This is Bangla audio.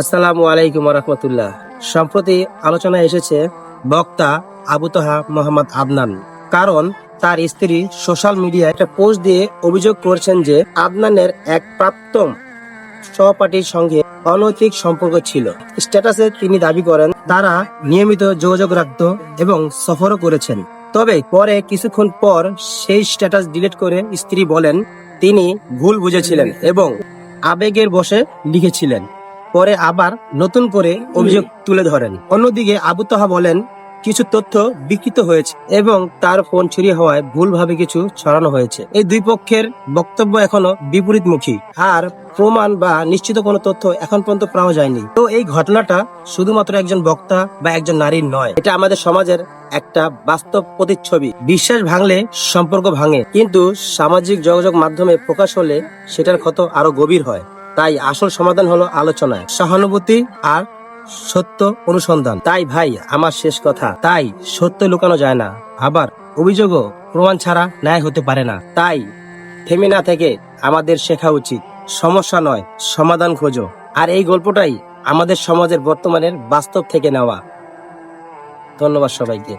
আসসালামু আলাইকুম রহমতুল্লাহ। সম্প্রতি আলোচনায় এসেছে বক্তা আবু তোহা মোহাম্মদ আদনান। কারণ তার স্ত্রী সোশ্যাল মিডিয়ায় একটা পোস্ট দিয়ে অভিযোগ করছেন যে আদনানের এক প্রাক্তন সহপাঠীর সঙ্গে অনৈতিক সম্পর্ক ছিল। স্ট্যাটাসে তিনি দাবি করেন, তারা নিয়মিত যোগাযোগ রাখত এবং সফরও করেছেন। তবে পরে কিছুক্ষণ পর সেই স্ট্যাটাস ডিলিট করে স্ত্রী বলেন, তিনি ভুল বুঝেছিলেন এবং আবেগের বসে লিখেছিলেন। পরে আবার নতুন করে অভিযোগ তুলে ধরেন। অন্যদিকে আবু তাহা বলেন কিছু তথ্য বিকৃত হয়েছে এবং তার ফোন চুরি হওয়ায় ভুলভাবে কিছু ছড়ানো হয়েছে। এই দুই পক্ষের বক্তব্য এখনও বিপরীতমুখী। আর প্রমাণ বা নিশ্চিত কোনো তথ্য এখন পর্যন্ত পাওয়া যায়নি। তো এই ঘটনাটা শুধুমাত্র একজন বক্তা বা একজন নারীর নয় এটা আমাদের সমাজের একটা বাস্তব প্রতিচ্ছবি। বিশ্বাস ভাঙলে সম্পর্ক ভাঙে কিন্তু সামাজিক যোগাযোগ মাধ্যমে প্রকাশ হলে সেটার ক্ষত আরও গভীর হয়। তাই আসল সমাধান হলো আলোচনায় সহানুভূতি আর সত্য অনুসন্ধান। তাই ভাই, আমার শেষ কথা, তাই সত্য লুকানো যায় না। আবার অভিযোগও প্রমাণ ছাড়া ন্যায় হতে পারে না। তাই থেমে না থেকে আমাদের শেখা উচিত। সমস্যা নয়, সমাধান খোঁজো। আর এই গল্পটাই আমাদের সমাজের বর্তমানের বাস্তব থেকে নেওয়া। ধন্যবাদ সবাইকে।